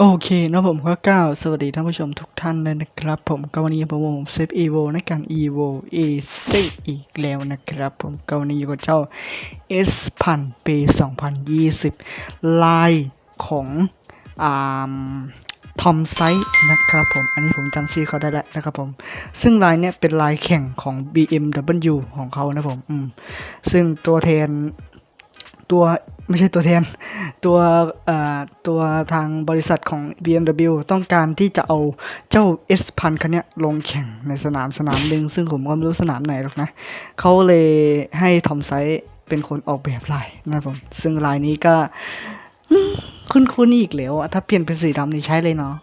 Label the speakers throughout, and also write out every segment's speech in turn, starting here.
Speaker 1: โอเคนะผมก็ก้าวสวัสดีท่านผู้ชมทุกท่านเลยนะครับ ผมก็วันนี้ผมเซฟอีโวในการอีโวเอซีอีกแล้วนะครับ ผมก็วันนี้อยู่กับเจ้า S พันปี 2020 ลายของอ่าทอมไซนะครับผม อันนี้ผมจำชื่อเขาได้แล้วนะครับผม ซึ่งลายเนี้ยเป็นลายแข่งของ BMW ของเขานะผม อืม ซึ่งตัวแทน ตัวไม่ใช่ตัวแทน ตัวตัวทางบริษัทของ BMW ต้องการที่จะเอาเจ้า S พันคันนี้ลงแข่งในสนามสนามหนึ่งซึ่งผมก็ไม่รู้สนามไหนหรอกนะเขาเลยให้ทอมไซส์เป็นคนออกแบบลายนะผม ซึ่งลายนี้ก็คุ้นๆอีกแล้วอะถ้าเปลี่ยนเป็นสีดำนี่ใช้เลยเนาะ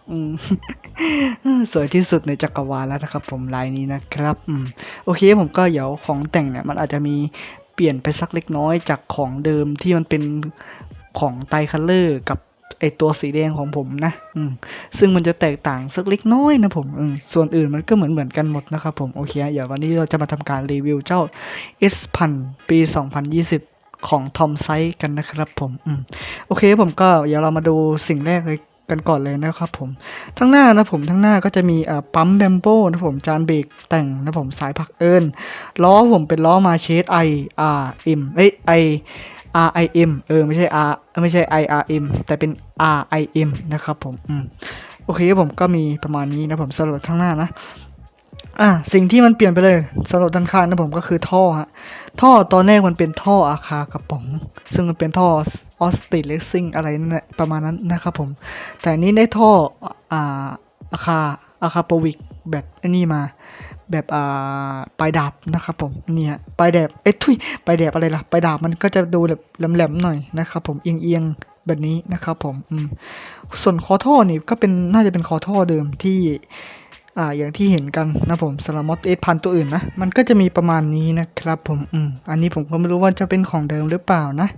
Speaker 1: สวยที่สุดในจักรวาลแล้วนะครับผมลายนี้นะครับอโอเคผมก็เดี๋ยวของแต่งเนี่ยมันอาจจะมี เปลี่ยนไปสักเล็กน้อยจากของเดิมที่มันเป็นของไตคัลเลอร์กับไอตัวสีแดงของผมนะ อืม ซึ่งมันจะแตกต่างสักเล็กน้อยนะผม อืม ส่วนอื่นมันก็เหมือนเหมือนกันหมดนะครับผม โอเค เดี๋ยววันนี้เราจะมาทำการรีวิวเจ้า S พันปี 2020 ของทอมไซส์กันนะครับผม อืม โอเคผมก็เดี๋ยวเรามาดูสิ่งแรกเลย กันก่อนเลยนะครับผมทั้งหน้านะผมทั้งหน้าก็จะมีปั๊มแบมโบนะผมจานเบรกแต่งนะผมสายผักเอิญล้อผมเป็นล้อมาเชส I R M เอ้ย I R I M เออไม่ใช่ R ไม่ใช่ I R M แต่เป็น R I M นะครับผมอืมโอเคผมก็มีประมาณนี้นะผมสำหรับทั้งหน้านะ อะสิ่งที่มันเปลี่ยนไปเลยสำหรับด้านข้างนะผมก็คือท่อฮะท่อตอนแรกมันเป็นท่ออาคากระป๋อง ซึ่งมันเป็นท่อออสติเลซิ่งอะไรนั่นแหละประมาณนั้นนะครับผม แต่นี้ได้ท่ออ่าอาคาอาคาโปวิกแบบไอ้นี่มา แบบอ่าปลายดาบนะครับผมเนี่ยปลายแดบเอ้ยทุยปลายแดบอะไรล่ะปลายดาบมันก็จะดูแบบแหลมๆหน่อยนะครับผมเอียงๆแบบนี้นะครับผมอืมส่วนคอท่อนี่ก็เป็นน่าจะเป็นคอท่อเดิมที่ อ่าอย่างที่เห็นกันนะผมสำหรับมอสเอพันตัวอื่นนะ มันก็จะมีประมาณนี้นะครับผมอืมอันนี้ผมก็ไม่รู้ว่าจะเป็นของเดิมหรือเปล่านะ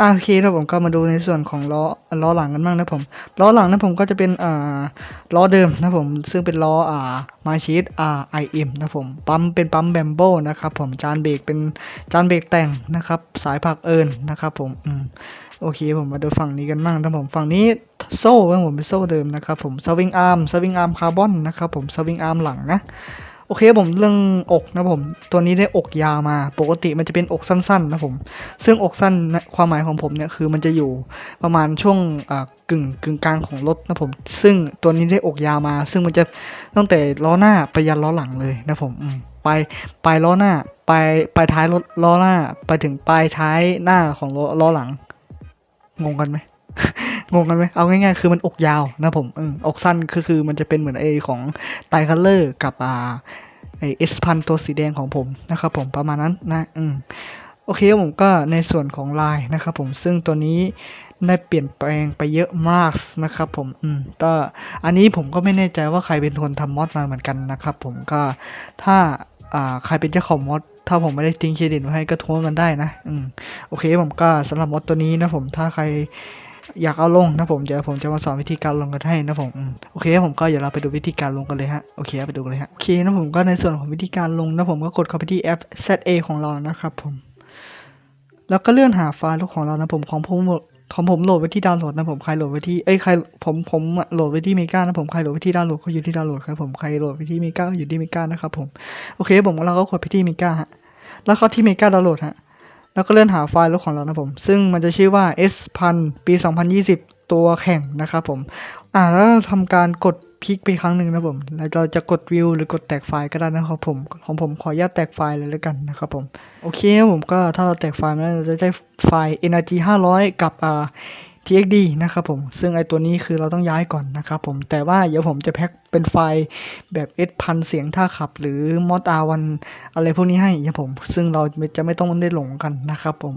Speaker 1: อ่าโอเคแล้วผมก็มาดูในส่วนของล้อล้อหลังกันบ้างนะผมล้อหลังนะผมก็จะเป็นอ่าล้อเดิมนะผมซึ่งเป็นล้ออ่ามาชีตอ่าไอเอ็มนะผมปั๊มเป็นปั๊มแบมโบนะครับผมจานเบรกเป็นจานเบรกแต่งนะครับ สายผักเอิญนะครับผมอืม โอเคผมมาดูฝั่งนี้กันบ้างนะผมฝั่งนี้โซ่ของผมเป็นโซ่เดิมนะครับผมสวิงอาร์มสวิงอาร์มคาร์บอนนะครับผมสวิงอาร์มหลังนะโอเคผมเรื่องอกนะผมตัวนี้ได้อกยาวมา ปกติมันจะเป็นอกสั้นๆนะผมซึ่งอกสั้นความหมายของผมเนี่ยคือมันจะอยู่ประมาณช่วงกึ่งกึ่งกลางของรถนะผมซึ่งตัวนี้ได้อกยาวมา ซึ่งมันจะตั้งแต่ล้อหน้าไปยันล้อหลังเลยนะผมอืมปลายปลายล้อหน้าปลายปลายท้ายรถล้อหน้าไปถึงปลายท้ายหน้าของล้อล้อหลัง งงกันไหม งงกันไหม เอาง่ายๆ คือมันอกยาวนะผมอืมอกสั้นคือคือมันจะเป็นเหมือนไอของไตคัลเลอร์กับอ่าไอเอสพันตัวสีแดงของผมนะครับผมประมาณนั้นนะอืมโอเคผมก็ในส่วนของลายนะครับผมซึ่งตัวนี้ได้เปลี่ยนแปลงไปเยอะมากนะครับผมอืมก็อันนี้ผมก็ไม่แน่ใจว่าใครเป็นคนทำมอดมาเหมือนกันนะครับผมก็ถ้าอ่าใครเป็นเจ้าของมอด ถ้าผมไม่ได้ทิ้งเครดิตไว้ให้ก็ทวงกันได้นะ อืมโอเคผมก็สำหรับมดตัวนี้นะผมถ้าใครอยากเอาลงนะผมเดี๋ยวผมจะมาสอนวิธีการลงกันให้นะผมอืมโอเคผมก็เดี๋ยวเราไปดูวิธีการลงกันเลยฮะโอเคไปดูกันเลยฮะโอเคนะผมก็ในส่วนของวิธีการลงนะผมก็กดเข้าไปที่แอป ZA ของเรานะครับผม แล้วก็เลื่อนหาไฟล์ลูกของเรานะผมของผมของผมโหลดไว้ที่ดาวน์โหลดนะผมใครโหลดไว้ที่เอ้ยใครผมผมโหลดไว้ที่เมกานะผมใครโหลดไว้ที่ดาวน์โหลดก็อยู่ที่ดาวน์โหลดครับผมใครโหลดไว้ที่เมกาอยู่ที่เมกานะครับผมโอเคผมเราก็กดไปที่เมกาฮะแล้วเข้าที่เมกาดาวน์โหลดฮะแล้วก็เลื่อนหาไฟล์รถของเรานะผม ซึ่งมันจะชื่อว่า S พันปี 2020 ตัวแข่งนะครับผมอ่าแล้วทำการกดพลิกไปครั้งหนึ่งนะผมแล้วเราจะกดวิวหรือกดแตกไฟล์ก็ได้นะครับผมของผมขออนุญาตแตกไฟล์เลยแล้วกันนะครับผมโอเคครับผมก็ถ้าเราแตกไฟล์มาแล้วเราจะได้ไฟล์ energy 500 กับอ่า txd นะครับผม ซึ่งไอตัวนี้คือเราต้องย้ายก่อนนะครับผม แต่ว่าเดี๋ยวผมจะแพ็คเป็นไฟล์แบบ S พันเสียงท่าขับ หรือ mod R1 อะไรพวกนี้ให้ครับผม ซึ่งเราจะไม่ต้องได้หลงกันนะครับผม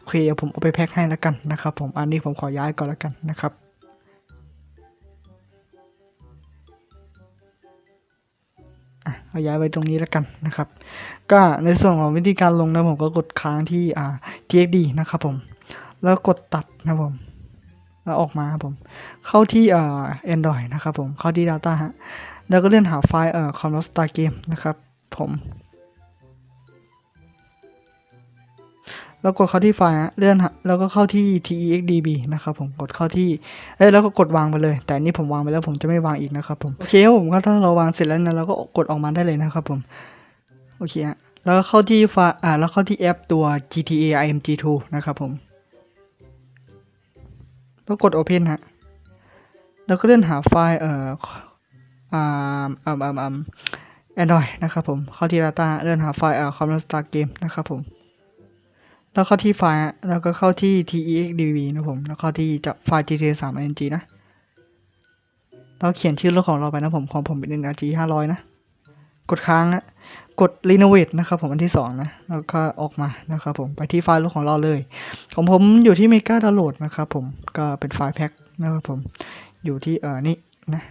Speaker 1: โอเคเดี๋ยวผมเอาไปแพ็คให้แล้วกันนะครับผม อันนี้ผมขอย้ายก่อนแล้วกันนะครับเอาย้ายไว้ตรงนี้แล้วกันนะครับ ก็ในส่วนของวิธีการลงนะผมก็กดค้างที่อ่า txd นะครับผม แล้วกดตัดนะผม แล้วออกมาครับผม เข้าที่เอ่อ Android นะครับผม เข้าที่ Data ฮะ แล้วก็เลื่อนหาไฟล์เอ่อ c o m r o Star Game นะครับผมแล้วกดเข้าที่ไฟล์ฮะเลื่อนแล้วก็เข้าที่ texdb นะครับผมกดเข้าที่เอ้แล้วก็กดวางไปเลย แต่นี่ผมวางไปแล้วผมจะไม่วางอีกนะครับผมโอเคครับผมก็ถ้าเราวางเสร็จแล้วนะเราก็กดออกมาได้เลยนะครับผมโอเคฮะแล้วก็เข้าที่ไฟล์อ่าแล้วเข้าที่แอปตัว GTA img2 นะครับผม แล้วกด open ฮะ แล้วก็เลื่อนหาไฟล์เอ่ออ่าอ่าอ่าอ่า Android นะครับผม เข้าที่ Data เลื่อนหาไฟล์เอ่อ Common Star Game นะครับผม แล้วเข้าที่ไฟล์แล้วก็เข้าที่ texdb นะผม แล้วเข้าที่จะไฟล์ gta 3 ng นะ แล้วเขียนชื่อรถของเราไปนะผม ของผมเป็น nrg 500 นะ กดค้างนะกด renovate นะครับผมอันที่ 2 นะ แล้วก็ออกมานะครับผมไปที่ไฟล์รถของเราเลย ของผมอยู่ที่ Mega Download นะครับผมก็เป็นไฟล์แพ็คนะครับผมอยู่ที่เออนี่นะ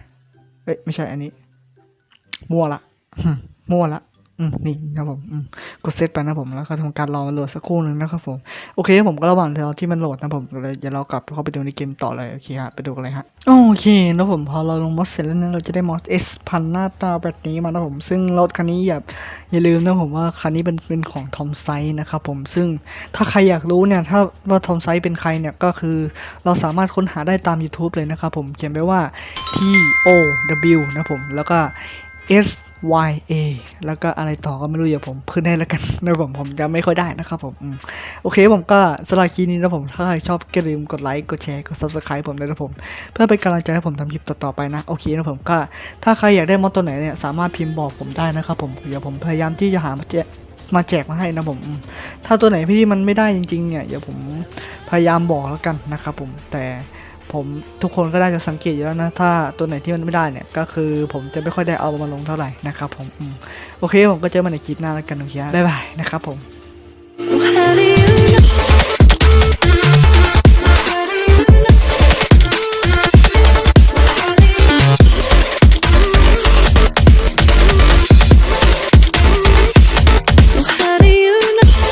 Speaker 1: เอ้ยไม่ใช่อันนี้ มั่วละมั่วละ อืมนี่นะครับผมอืมกดเซตไปนะผมแล้วก็ทำการรอมันโหลดสักครู่หนึ่งนะครับผมโอเคผมก็ระหว่างรอที่มันโหลดนะผมเดี๋ยวเรากลับเข้าไปดูในเกมต่อเลยโอเคฮะไปดูกันเลยฮะโอเคนะผมพอเราลงมอสเสร็จแล้วนะเราจะได้มอส S พันหน้าตาแบบนี้มานะผม ซึ่งรถคันนี้อย่าอย่าลืมนะผมว่าคันนี้เป็นเป็นของทอมไซนะครับผมซึ่งถ้าใครอยากรู้เนี่ยถ้าว่าทอมไซเป็นใครเนี่ยก็คือเราสามารถค้นหาได้ตาม YouTube เลยนะครับผมเขียนไปว่า T O W นะผมแล้วก็ S Y A แล้วก็อะไรต่อก็ไม่รู้อย่าผมขึ้นให้แล้วกันนะผมผมจะไม่ค่อยได้นะครับผมโอเคผมก็สำหรับคลิปนี้นะผมถ้าใครชอบก็อย่าลืมกดไลค์กดแชร์กด subscribe ผมด้วยนะผม เพื่อเป็นกำลังใจให้ผมทำคลิปต่อๆไปนะโอเคนะผมก็ถ้าใครอยากได้มอดตัวไหนเนี่ยสามารถพิมพ์บอกผมได้นะครับผมเดี๋ยวผมพยายามที่จะหามาแจกมาแจกมาให้นะผมอืมถ้าตัวไหนพี่มันไม่ได้จริงๆเนี่ยเดี๋ยวผมพยายามบอกแล้วกันนะครับผมแต่ ผมทุกคนก็ได้จะสังเกตอยู่แล้วนะ ถ้าตัวไหนที่มันไม่ได้เนี่ย ก็คือผมจะไม่ค่อยได้เอามาลงเท่าไหร่นะครับผมอมโอเคผมก็เจอมันในคลิปหน้าแล้วกันโอเคบ๊ายบายนะครับผม